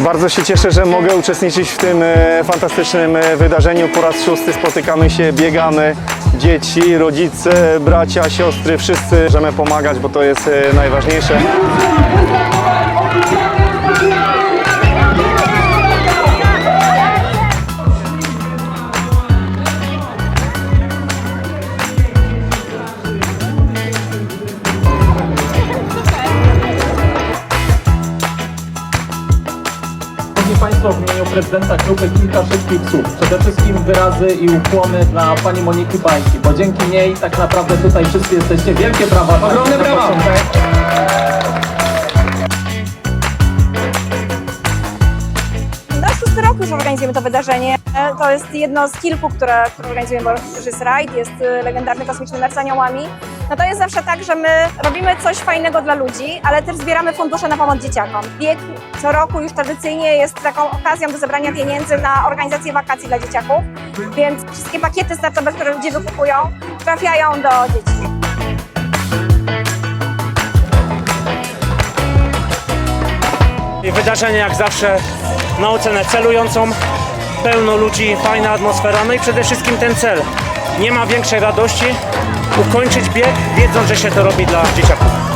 Bardzo się cieszę, że mogę uczestniczyć w tym e, fantastycznym e, wydarzeniu. Po raz szósty spotykamy się, biegamy. Dzieci, rodzice, bracia, siostry, wszyscy możemy pomagać, bo to jest e, najważniejsze. Państwo, w imieniu prezydenta grupy kilka szybkich słów. Przede wszystkim wyrazy i ukłony dla Pani Moniki Bańki, bo dzięki niej tak naprawdę tutaj wszyscy jesteście. Wielkie brawa. Ogromne brawa. Już organizujemy to wydarzenie. To jest jedno z kilku, które, które organizujemy, bo już jest rajd, jest y, legendarny kosmiczny mecz z aniołami. No to jest zawsze tak, że my robimy coś fajnego dla ludzi, ale też zbieramy fundusze na pomoc dzieciakom. Bieg co roku już tradycyjnie jest taką okazją do zebrania pieniędzy na organizację wakacji dla dzieciaków, więc wszystkie pakiety startowe, które ludzie wykupują, trafiają do dzieci. Wydarzenie jak zawsze na ocenę celującą, pełno ludzi, fajna atmosfera, no i przede wszystkim ten cel. Nie ma większej radości ukończyć bieg, wiedząc, że się to robi dla dzieciaków.